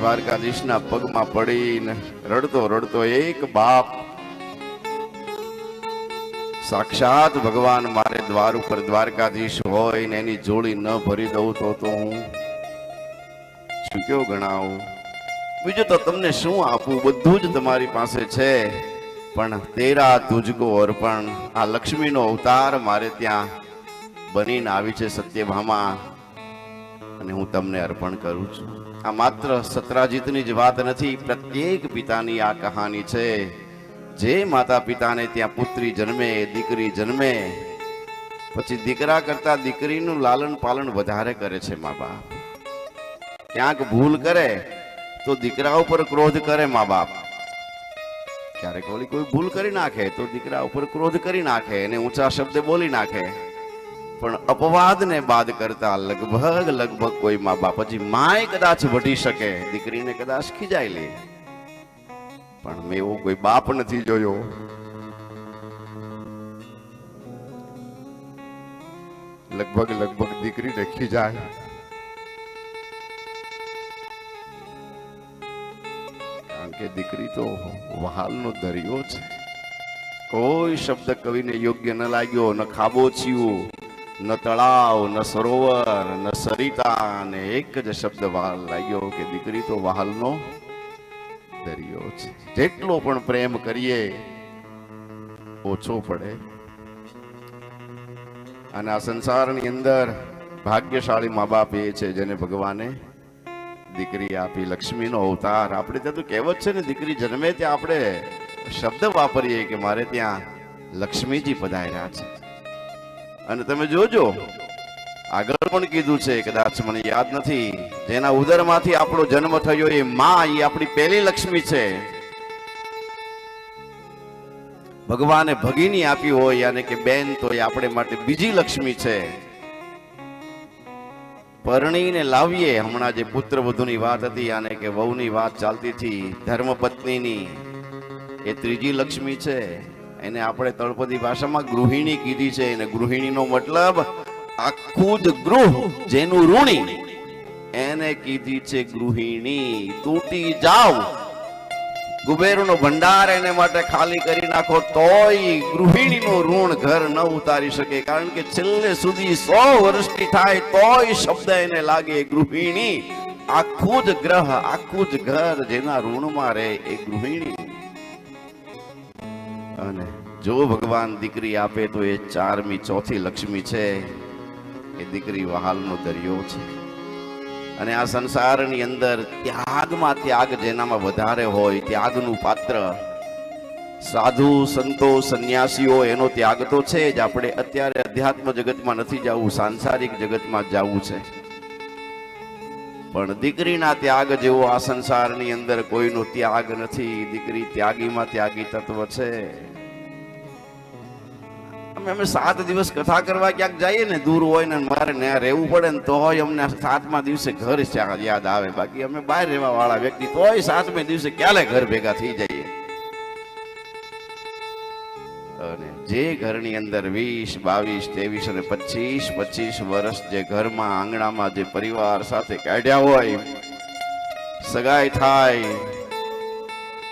દ્વારકાધીશના પગમાં પડીને રડતો રડતો એક બાપ સાક્ષાત ભગવાન મારે દ્વાર ઉપર દ્વારકાધીશ હોય ને એની જોડી ન ભરી દઉં તો તો હું ચૂક્યો ગણાવું? બીજું તો તમને શું આપું? બધું જ તમારી પાસે છે, પણ તેરા તુજકો અર્પણ. આ લક્ષ્મીનો અવતાર મારે ત્યાં બનીને આવી છે સત્યભામા. અને હું તમને અર્પણ કરું છું. આ માત્ર સત્રાજીતની જ વાત નથી, પ્રત્યેક પિતાની આ કહાની છે. જે માતા પિતાને ત્યાં પુત્રી જન્મે, દીકરી જન્મે, પછી દીકરા કરતા દીકરીનું લાલન પાલન વધારે કરે છે મા બાપ. ક્યાંક ભૂલ કરે, તો દીકરા ઉપર ક્રોધ કરે મા બાપ. ક્યારેક ઓલી કોઈ ભૂલ કરી નાખે, તો દીકરા ઉપર ક્રોધ કરી નાખે અને ઊંચા શબ્દ બોલી નાખે. પણ અપવાદને બાદ કરતા લગભગ લગભગ કોઈ મા બાપ હજી માય કદાચ વઢી શકે, દીકરીને કદાચ ખીજાઈ લે. પણ મેં એવો કોઈ બાપ નથી જોયો. લગભગ લગભગ દીકરીને ખીજાય. કારણ કે દીકરી તો વહાલનો દરિયો છે. કોઈ શબ્દ કવિને યોગ્ય ન લાગ્યો, ન ખાબોચિયું. ન તળાવ, ન સરોવર, ન સરિતા ને એક જ શબ્દ વહાલ લાગ્યો કે દીકરી તો વહાલનો દરિયો છે. જેટલો પણ પ્રેમ કરીએ, ઓછો પડે. અને આ સંસારની અંદર ભાગ્યશાળી મા બાપ એ છે જેને ભગવાને દીકરી આપી, લક્ષ્મીનો અવતાર. આપણે ત્યાં તો કહેવત છે ને, દીકરી જન્મે ત્યાં આપણે શબ્દ વાપરીએ કે મારે ત્યાં લક્ષ્મીજી પધાર્યા છે. અને તમે જોજો, આગળ પણ કીધું છે કદાચ મને યાદ નથી જેના ઉદરમાંથી આપણો જન્મ થયો, એ માં એ આપણી પહેલી લક્ષ્મી છે. ભગવાને ભગીની આપી હોય, યાને કે બેન, તો એ આપણે માટે બીજી લક્ષ્મી છે. પરણીને લાવીએ, હમણાં જે પુત્ર વધુની વાત હતી આને કે વહુની વાત ચાલતી હતી, ધર્મપત્નીની, એ ત્રીજી લક્ષ્મી છે. એને આપણે તળપદી ભાષામાં ગૃહિણી કીધી છે. અને ગૃહિણીનો મતલબ આખું જ ગૃહ જેનું ઋણી. એને કીધી છે ગૃહિણી, તૂટી જાવ. કુબેરનો ભંડાર એને માટે ખાલી કરી નાખો તોય ગૃહિણીનું ઋણ ઘર ન ઉતારી શકે. કારણ કે છેલ્લે સુધી સો વર્ષની થાય તોય શબ્દ એને લાગે ગૃહિણી. આખું જ ગ્રહ, આખું જ ઘર જેના ઋણમાં રહે એ ગૃહિણી. જો ભગવાન દીકરી આપે તો એ ચારમી ચોથી લક્ષ્મી છે. એ દીકરી વહાલનો દરિયો છે. અને આ સંસારની અંદર ત્યાગમાં ત્યાગ જેનામાં વધારે હોય, ત્યાગનું પાત્ર સાધુ, સંતો, સંન્યાસીઓ, એનો ત્યાગ તો છે જ. આપણે અત્યારે અધ્યાત્મ જગતમાં નથી જવું, સાંસારિક જગતમાં જવું છે. પણ દીકરીના ત્યાગ જેવો આ સંસારની અંદર કોઈનો ત્યાગ નથી. દીકરી ત્યાગીમાં ત્યાગી તત્વ છે. અમે સાત દિવસ કથા કરવા ક્યાંક જઈએ ને, દૂર હોય ને મારે ને રહેવું પડે ને તોય અમને સાતમા દિવસે ઘર યાદ આવે. બાકી અમે બહાર રહેવા વાળા વ્યક્તિ, તોય સાતમે દિવસે ક્યારે ઘર ભેગા થઈ જઈએ? અને જે ઘરની અંદર વીસ, બાવીસ, ત્રેવીસ અને પચીસ પચીસ વર્ષ જે ઘરમાં આંગણામાં જે પરિવાર સાથે કાઢ્યા હોય, સગાઈ થાય,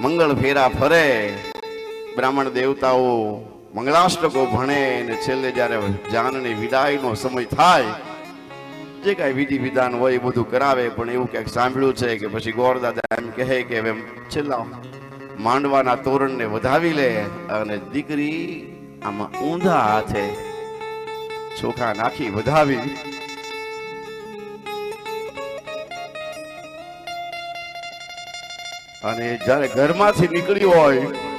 મંગળ ફેરા ફરે, બ્રાહ્મણ દેવતાઓ મંગળાષ્ટકો ભણે અને છેલ્લે જ્યારે જાનની વિદાયનો સમય થાય, જે કાંઈ વિધિ વિધાન હોય એ બધું કરાવે, પણ એવું ક્યાંક સાંભળ્યું છે કે પછી ગોરદાદા એમ કહે કે હવે છેલ્લા માંડવાના તોરણને વધાવી લે અને દીકરી આમાં ઊંધા હાથે ચોખા નાખી વધાવી. અને જ્યારે ઘરમાંથી નીકળી હોય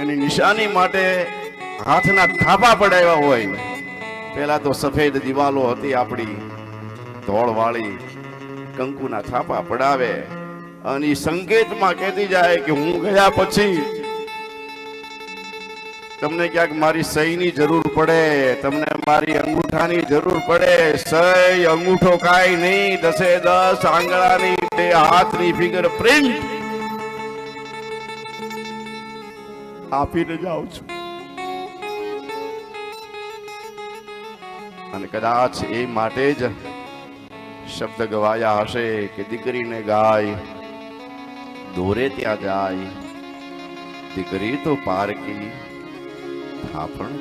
એની નિશાની માટે હાથના થાપા પડાવ્યા હોય. પેલા તો સફેદ દિવાલો હતી આપણી. ધોળવાળી કંકુના થાપા પડાવે. અને સંકેતમાં કહેતી જાય કે હું ગયા પછી તમને ક્યાંક મારી સહીની જરૂર પડે, તમને મારી અંગૂઠાની જરૂર પડે. સહી અંગૂઠો કાંઈ નહીં, દસે દસ આંગળાની, બે હાથની ફિગર પ્રિન્ટ આપીને જાઉં છું. અને કદાચ એ માટે જ શબ્દ ગવાયા હશે કે દીકરીને ગાય દોરે ત્યાં જાય. દીકરી તો પારકી થાપણ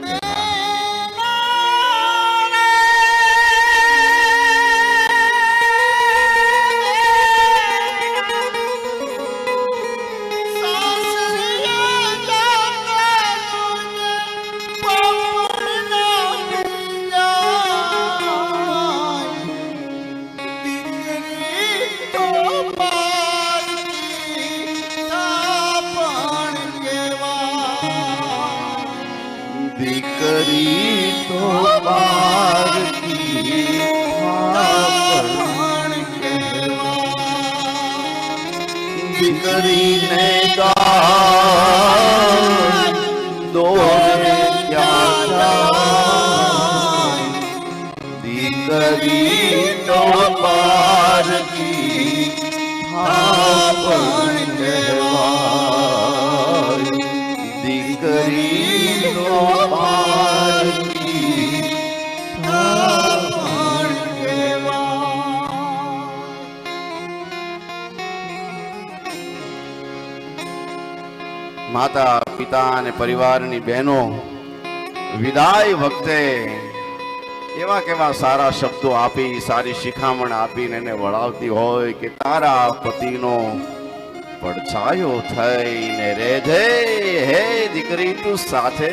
દીકરી તો પારકી દીકરી માતા પિતા અને પરિવારની બહેનો વિદાય વખતે એવા કેવા સારા શબ્દો આપી, સારી શિખામણ આપીને એને વળાવતી હોય કે તારા પતિનો પડછાયો થઈને રેજે હે દીકરી, તું સાથે.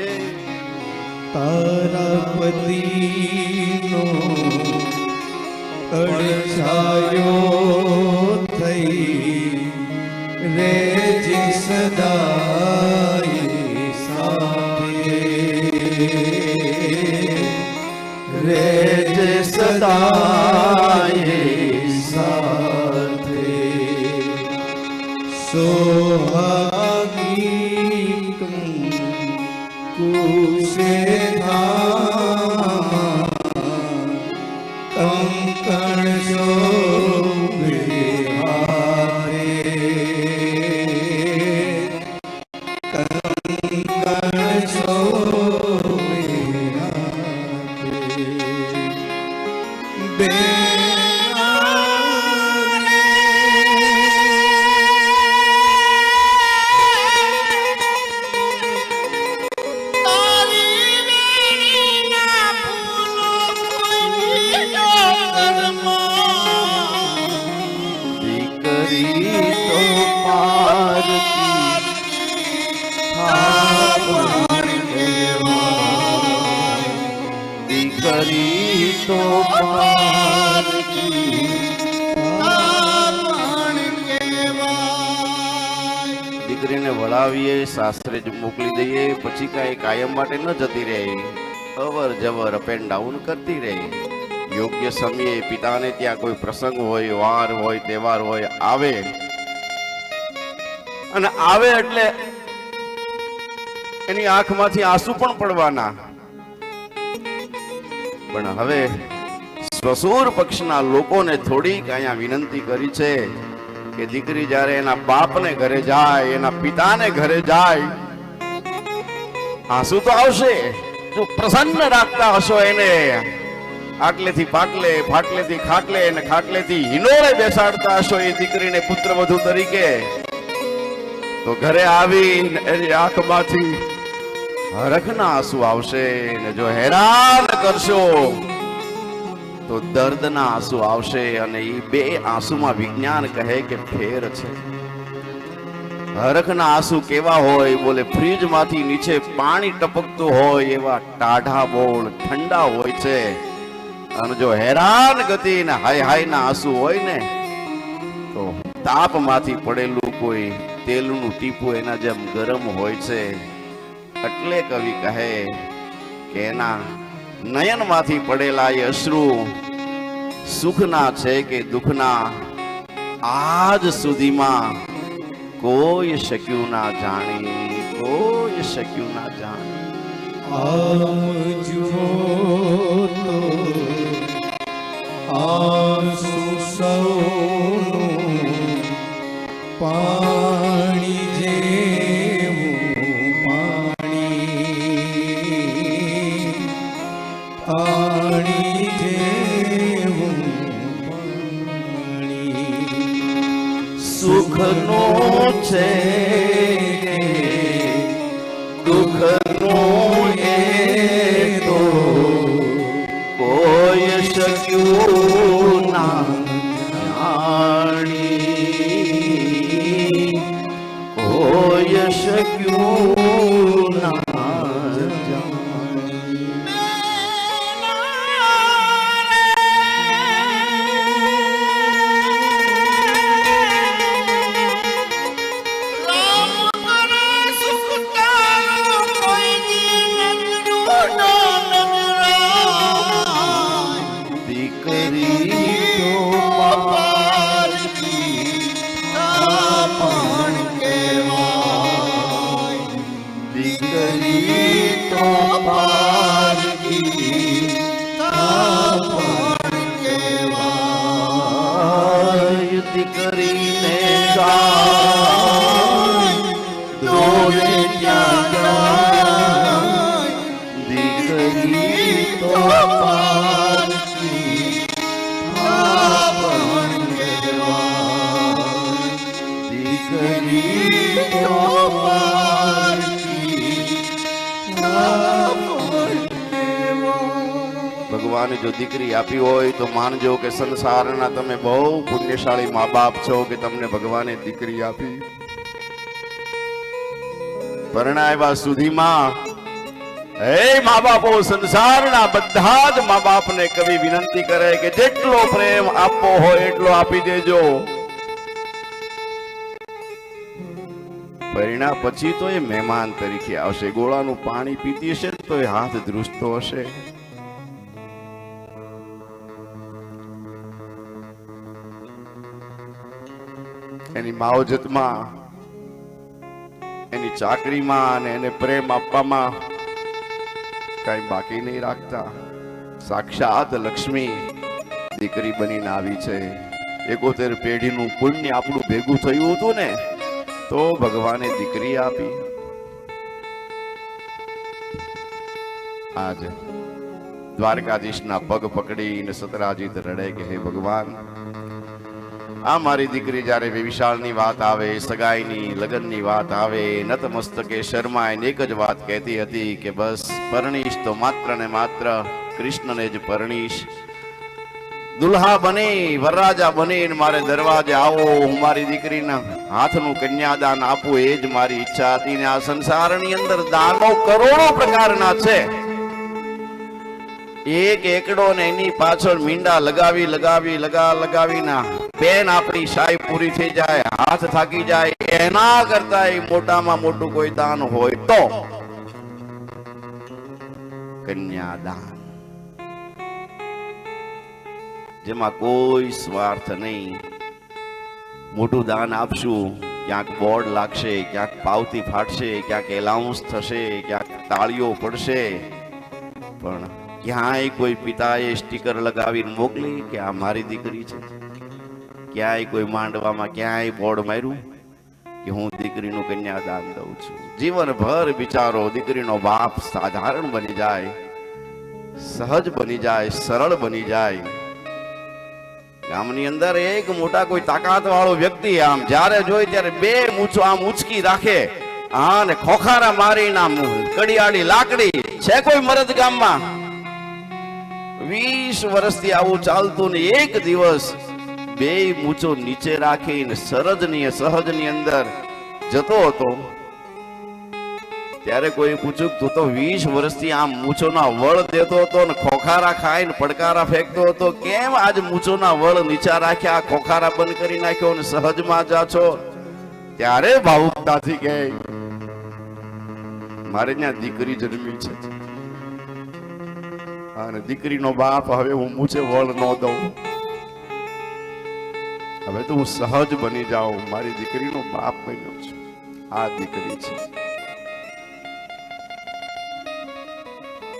તારા પતિનો પડછાયો થઈ રેજે સદાય રેજ સદાય સાસરે જ મોકલી દઈએ, પછી કાંઈ કાયમ માટે ન જતી રહે. અવર જવર અપ એન્ડ ડાઉન કરતી રહે. યોગ્ય સમયે પિતાને ત્યાં કોઈ પ્રસંગ હોય, વાર હોય, તહેવાર હોય, આવે. અને આવે એટલે એની આંખમાંથી આંસુ પણ પડવાના. પણ હવે સ્વસુર પક્ષના લોકોને થોડીક અહીંયા વિનંતી કરી છે. કે દીકરી જ્યારે એના બાપને ઘરે જાય, એના પિતાને ઘરે જાય, આંસુ તો આવશે. જો પ્રસન્ન રાખતા હશો એને, આટલેથી પાટલે, ફાટલેથી ખાટલે અને ખાટલેથી હિલોળે બેસાડતા હશો એ દીકરીને પુત્રવધુ તરીકે. તો ઘરે આવી એની આંખમાંથી હરખના આંસુ આવશે ને જો હેરાન કરશો તો દર્દના આંસુ આવશે અને એ બે આંસુમાં વિજ્ઞાન કહે કે ફેર છે. હરખના આંસુ કેવા હોય બોલે ફ્રીજમાંથી નીચે પાણી ટપકતું હોય એવા ટાઢા બોળ ઠંડા હોય છે. અને જો હેરાન ગતિ ને હાય હાય ના આંસુ હોય ને, તો તાપમાંથી પડેલું કોઈ તેલનું ટીપું એના જેમ ગરમ હોય છે. એટલે કવિ કહે કે એના નયનમાંથી પડેલા એ અશ્રુ સુખના છે કે દુઃખના? આજ સુધીમાં કોઈ શક્યું ના જાણી, કોઈ શક્યું ના જાણી. જુઓ તો આંસુ સૌનું પાણી સુખનો કહેવાય. ભગવાને જો દીકરી આપી હોય તો માનજો કે સંસારના તમે બહુ પુણ્યશાળી મા બાપ છો કે તમને ભગવાને દીકરી આપી. પરણાવ્યા સુધીમાં, હે મા બાપો સંસારના બધા જ મા બાપને કવિ વિનંતી કરે કે જેટલો પ્રેમ આપવો હોય એટલો આપી દેજો. પરિણા પછી તો એ મહેમાન તરીકે આવશે. ગોળાનું પાણી પીતી હશે તો એ હાથ ધ્રુજતો હશે. એની માવજતમાં, એની ચાકરીમાં અને એને પ્રેમ આપવામાં કઈ બાકી નહીં રાખતા. સાક્ષાત લક્ષ્મી દીકરી બનીને આવી છે. એકોતેર પેઢીનું પુણ્ય આપણું ભેગું થયું હતું ને, તો ભગવાને દીકરી આપી. આજે દ્વારકાધીશના પગ પકડીને સતરાજીત રડે કે, હે ભગવાન આ મારી દીકરી જ્યારે વિશાળની વાત આવે, સગાઈની, લગ્નની વાત આવે, નતમસ્તકે શર્માઈને એક જ વાત કહેતી હતી કે બસ પરણીશ તો માત્ર ને માત્ર કૃષ્ણને જ પરણીશ. દુલ્હા બને, વરરાજા બને મારે દરવાજે આવો, હું મારી દીકરીના હાથનું કન્યાદાન આપું, એ જ મારી ઈચ્છા હતી ને આ સંસારની અંદર દાનો કરોડો પ્રકારના છે. એક એકડો ને એની પાછળ મીંડા લગાવી લગાવી, લગા, લગાવીના પેન આપણી શાય પૂરી થઈ જાય, હાથ થાકી જાય, એના કરતા એ મોટામાં મોટું કોઈ દાન હોય તો? કન્યાદાન. જેમાં કોઈ સ્વાર્થ નહીં. મોટું દાન આપશું, ક્યાંક બોર્ડ લાગશે, ક્યાંક પાવતી ફાટશે, ક્યાંક એલાઉન્સ થશે, ક્યાંક તાળીઓ પડશે. પણ ક્યાંય કોઈ પિતાએ સ્ટીકર લગાવીને મોકલી કે આ મારી દીકરી છે? ક્યાંય કોઈ માંડવામાં ક્યાંય બોર્ડ માર્યું કે હું દીકરીનું કન્યાદાન દઉં છું. જીવનભર બિચારો દીકરીનો બાપ સાધારણ બની જાય, સહજ બની જાય, સરળ બની જાય. ગામની અંદર એક મોટા કોઈ તાકાત વાળો વ્યક્તિ આમ જ્યારે જોઈ ત્યારે બે મૂછો આમ ઉચકી રાખે હા ને ખોખારા મારીને આમ કડિયાળી લાકડી, છે કોઈ મરદ ગામમાં? વીસ વર્ષથી આવું ચાલતું ને એક દિવસ બે મૂછો નીચે રાખીને સરજની સહજની અંદર જતો હતો. ત્યારે કોઈ પૂછ્યું તું તો વીસ વર્ષથી આમ મૂછોના વળ દેતો હતો ને ખોખારા ખાઈને પડકારા ફેંકતો હતો. કેમ આજ મૂછોના વળ નીચા રાખ્યા ખોખારા બંધ કરી નાખ્યો ને સહજમાં જા છો? ત્યારે ભાવુકતાથી કહે, મારે ત્યાં દીકરી જન્મી છે. અને દીકરીનો બાપ, હવે હું મૂછે વળ ન દઉં. હવે તો હું સહજ બની જાઉં. મારી દીકરીનો બાપ બન્યો છું. આ દીકરી છે.